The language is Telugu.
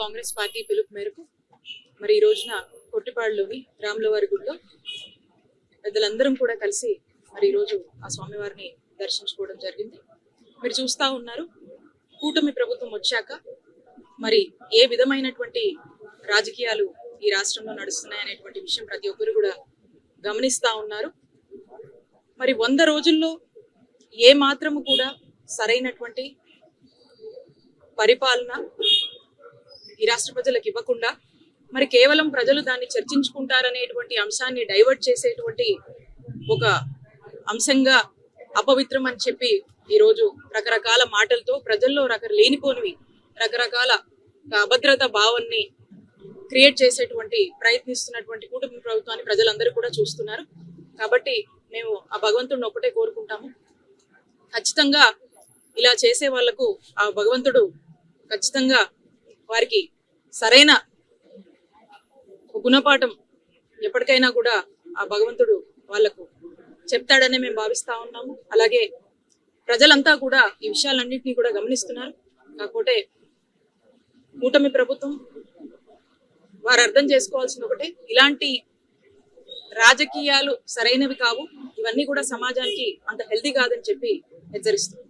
కాంగ్రెస్ పార్టీ పిలుపు మేరకు మరి ఈ రోజున కొట్టిపాడులోని రాములవారి గుడిలో పెద్దలందరం కూడా కలిసి మరి ఈరోజు ఆ స్వామివారిని దర్శించుకోవడం జరిగింది. మీరు చూస్తా ఉన్నారు కూటమి ప్రభుత్వం వచ్చాక మరి ఏ విధమైనటువంటి రాజకీయాలు ఈ రాష్ట్రంలో నడుస్తున్నాయి అనేటువంటి విషయం ప్రతి ఒక్కరు కూడా గమనిస్తా ఉన్నారు. మరి వంద రోజుల్లో ఏ మాత్రము కూడా సరైనటువంటి పరిపాలన ఈ రాష్ట్ర ప్రజలకు ఇవ్వకుండా మరి కేవలం ప్రజలు దాన్ని చర్చించుకుంటారనేటువంటి అంశాన్ని డైవర్ట్ చేసేటువంటి ఒక అంశంగా అపవిత్రం అని చెప్పి ఈరోజు రకరకాల మాటలతో ప్రజల్లో రక లేనిపోనివి రకరకాల అభద్రత భావాన్ని క్రియేట్ చేసేటువంటి ప్రయత్నిస్తున్నటువంటి కూటమి ప్రభుత్వాన్ని ప్రజలందరూ కూడా చూస్తున్నారు. కాబట్టి మేము ఆ భగవంతుడిని ఒకటే కోరుకుంటాము. ఖచ్చితంగా ఇలా చేసే వాళ్ళకు ఆ భగవంతుడు ఖచ్చితంగా వారికి సరైన గుణపాఠం ఎప్పటికైనా కూడా ఆ భగవంతుడు వాళ్ళకు చెప్తాడని మేము భావిస్తా ఉన్నాము. అలాగే ప్రజలంతా కూడా ఈ విషయాలన్నింటినీ కూడా గమనిస్తున్నారు. కాకపోతే కూటమి ప్రభుత్వం వారు అర్థం చేసుకోవాల్సింది ఒకటే ఇలాంటి రాజకీయాలు సరైనవి కావు. ఇవన్నీ కూడా సమాజానికి అంత హెల్దీ కాదని చెప్పి హెచ్చరిస్తుంది